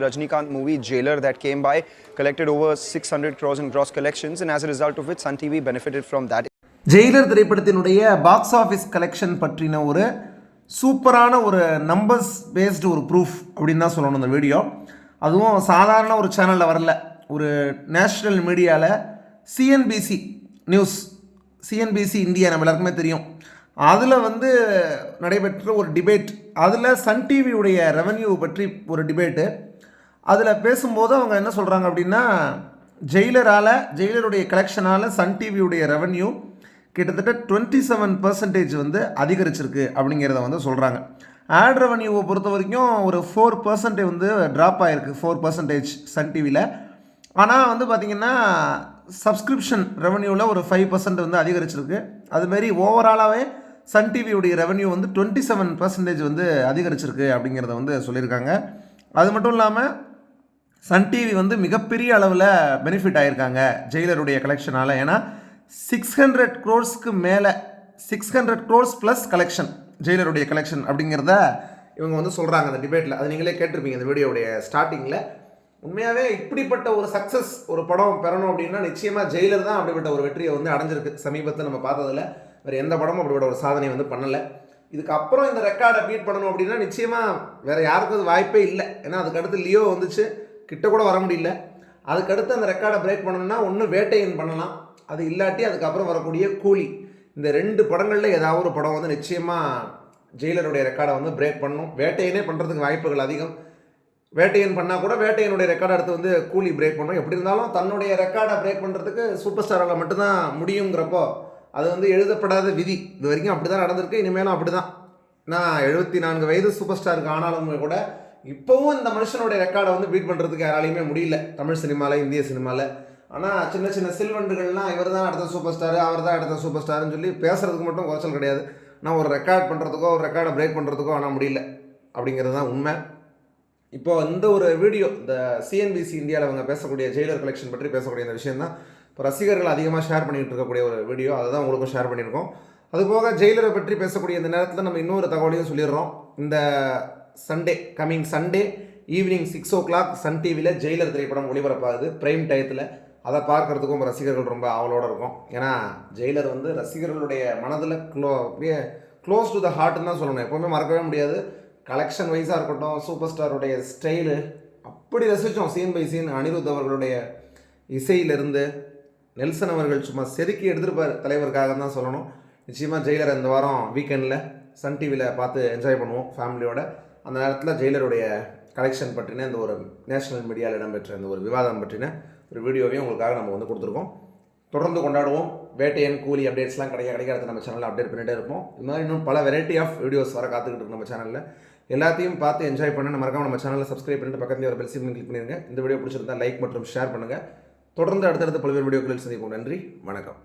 Rajnikant movie Jailer that came by collected over 600 crores in gross collections, and as a result of it, Sun TV benefited from that. Jailer திரைப்படத்தினுடைய box office collection பற்றின ஒரு சூப்பரான ஒரு numbers based ஒரு proof அப்படின்னு தான் சொல்லணும் இந்த வீடியோ அதுவும் சாதாரண ஒரு சேனலில் வரல. ஒரு நேஷ்னல் மீடியாவில் சிஎன்பிசி நியூஸ் சிஎன்பிசி இந்தியா நம்ம எல்லாருக்குமே தெரியும். அதில் வந்து நடைபெற்ற ஒரு டிபேட் அதில் சன் டிவியுடைய ரெவன்யூ பற்றி ஒரு டிபேட்டு அதில் பேசும்போது அவங்க என்ன சொல்கிறாங்க அப்படின்னா ஜெயிலரால் ஜெயிலருடைய கலெக்ஷனால் சன் டிவியுடைய ரெவன்யூ கிட்டத்தட்ட டுவெண்ட்டி செவன் பர்சன்டேஜ் வந்து அதிகரிச்சிருக்கு அப்படிங்கிறத வந்து சொல்கிறாங்க ஆட் ரெவன்யூவை பொறுத்த வரைக்கும் ஒரு ஃபோர் பர்சன்டேஜ் வந்து ட்ராப் ஆகிருக்கு ஃபோர் பர்சன்டேஜ் சன் டிவியில் ஆனால் வந்து பார்த்திங்கன்னா சப்ஸ்கிரிப்ஷன் ரெவன்யூவில் ஒரு ஃபைவ் பர்சன்ட் வந்து அதிகரிச்சிருக்கு. அதுமாரி ஓவராலாகவே சன் டிவியுடைய ரெவன்யூ வந்து டுவெண்ட்டி செவன் பர்சன்டேஜ் வந்து அதிகரிச்சிருக்கு அப்படிங்கிறத வந்து சொல்லியிருக்காங்க. அது மட்டும் இல்லாமல் சன் டிவி வந்து மிகப்பெரிய அளவில் பெனிஃபிட் ஆகியிருக்காங்க ஜெயிலருடைய கலெக்ஷனால் ஏன்னா சிக்ஸ் ஹண்ட்ரட் க்ரோர்ஸ்க்கு மேலே six hundred crores plus collection ஜெயிலருடைய collection அப்படிங்கிறத இவங்க வந்து சொல்கிறாங்க அந்த டிபேட்டில் அது நீங்களே கேட்டிருப்பீங்க இந்த வீடியோடைய ஸ்டார்டிங்கில் உண்மையாகவே இப்படிப்பட்ட ஒரு சக்ஸஸ் ஒரு படம் பெறணும் அப்படின்னா நிச்சயமாக ஜெயிலர் தான் அப்படிப்பட்ட ஒரு வெற்றியை வந்து அடைஞ்சிருக்கு. சமீபத்தில் நம்ம பார்த்ததில் வேறு எந்த படமும் அப்படிப்பட்ட ஒரு சாதனை வந்து பண்ணலை. இதுக்கப்புறம் இந்த ரெக்கார்டை பீட் பண்ணணும் அப்படின்னா நிச்சயமாக வேறு யாருக்கும் அது வாய்ப்பே இல்லை. ஏன்னா அதுக்கடுத்து லியோ வந்துச்சு. கிட்ட கூட வர முடியல. அதுக்கடுத்து அந்த ரெக்கார்டை பிரேக் பண்ணணும்னா ஒன்று வேட்டையன் பண்ணலாம். அது இல்லாட்டி அதுக்கப்புறம் வரக்கூடிய கூலி. இந்த ரெண்டு படங்களில் ஏதாவது ஒரு படம் வந்து நிச்சயமாக ஜெயிலருடைய ரெக்கார்டை வந்து பிரேக் பண்ணணும் வேட்டையனே பண்ணுறதுக்கு வாய்ப்புகள் அதிகம். வேட்டையன் பண்ணால் கூட வேட்டையனுடைய ரெக்கார்டை எடுத்து வந்து கூலி பிரேக் பண்ணணும் எப்படி இருந்தாலும் தன்னுடைய ரெக்கார்டை பிரேக் பண்ணுறதுக்கு சூப்பர் ஸ்டாரால் மட்டும்தான் முடியுங்கிறப்போ அது வந்து எழுதப்படாத விதி. இது வரைக்கும் அப்படி தான் நடந்திருக்கு. இனிமேலும் அப்படி தான் நான் எழுபத்தி நான்கு வயது சூப்பர் ஸ்டாருக்கு ஆனாலும் கூட இப்போவும் இந்த மனுஷனுடைய ரெக்கார்டை வந்து பீட் பண்ணுறதுக்கு யாராலையுமே முடியல. தமிழ் சினிமாவில் இந்திய சினிமாவில் ஆனால் சின்ன சின்ன சில்வண்டுகள்லாம் இவர் தான் அடுத்த சூப்பர் ஸ்டார் அவர் தான் அடுத்த சூப்பர் ஸ்டார்னு சொல்லி பேசுகிறதுக்கு மட்டும் குறைச்சல் கிடையாது. நான் ஒரு ரெக்கார்ட் பண்ணுறதுக்கோ ஒரு ரெக்கார்டை பிரேக் பண்ணுறதுக்கோ ஆனால் முடியல. அப்படிங்கிறது தான் உண்மை. இப்போ இந்த ஒரு வீடியோ இந்த சிஎன்பிசி இந்தியாவில் அவங்க பேசக்கூடிய ஜெயிலர் கலெக்ஷன் பற்றி பேசக்கூடிய இந்த விஷயம் தான் இப்போ ரசிகர்கள் அதிகமாக ஷேர் பண்ணிகிட்டு இருக்கக்கூடிய ஒரு வீடியோ அதை தான் உங்களுக்கும் ஷேர் பண்ணியிருக்கோம். அதுபோக ஜெயிலரை பற்றி பேசக்கூடிய இந்த நேரத்தில் நம்ம இன்னொரு தகவலையும் சொல்லிடுறோம். இந்த Sunday coming Sunday evening six o'clock Sun டிவியில் ஜெயிலர் திரைப்படம் ஒளிபரப்பாகுது. பிரைம் டயத்தில் அதை பார்க்குறதுக்கும் ரசிகர்கள் ரொம்ப ஆவலோடு இருக்கும். ஏன்னா ஜெயிலர் வந்து ரசிகர்களுடைய மனதில் க்ளோ அப்படியே க்ளோஸ் டு த ஹார்ட்னு தான் சொல்லணும். எப்போவுமே மறக்கவே முடியாது. கலெக்ஷன் வைஸாக இருக்கட்டும் சூப்பர் ஸ்டாருடைய ஸ்டைலு அப்படி ரசித்தோம் சீன் பை சீன் அனிருத் அவர்களுடைய இசையிலிருந்து. நெல்சன் அவர்கள் சும்மா செதுக்கி எடுத்துருப்பார் தலைவருக்காக தான் சொல்லணும். நிச்சயமாக ஜெயிலர் இந்த வாரம் வீக்கெண்டில் சன் டிவியில் பார்த்து என்ஜாய் பண்ணுவோம் ஃபேமிலியோட அந்த நேரத்தில் ஜெயிலருடைய கலெக்ஷன் பற்றின இந்த ஒரு நேஷனல் மீடியாவில் இடம்பெற்ற இந்த ஒரு விவாதம் பற்றின ஒரு வீடியோவையும் உங்களுக்காக நம்ம வந்து கொடுத்துருக்கோம். தொடர்ந்து கொண்டாடுவோம். வேட்டையன் கூலி அப்டேட்ஸ்லாம் கிடைக்க கிடைக்க அடுத்து நம்ம சேனலில் அப்டேட் பண்ணிகிட்டே இருப்போம். இது மாதிரி இன்னும் பல வெரைட்டி ஆஃப் வீடியோஸ் வர காத்துக்கிட்டு இருக்கு நம்ம சேனலில் எல்லாத்தையும் பார்த்து என்ஜாய் பண்ண மறக்காம நம்ம சேனலில் சப்ஸ்கிரைப் பண்ணிட்டு பக்கத்தில் ஒரு பெல் சிம் கிளிக் பண்ணிடுங்க இந்த வீடியோ பிடிச்சிருந்தா லைக் மற்றும் ஷேர் பண்ணுங்கள் தொடர்ந்து அடுத்தடுத்த பல்வேறு வீடியோக்களில் சந்திப்போம். நன்றி. வணக்கம்.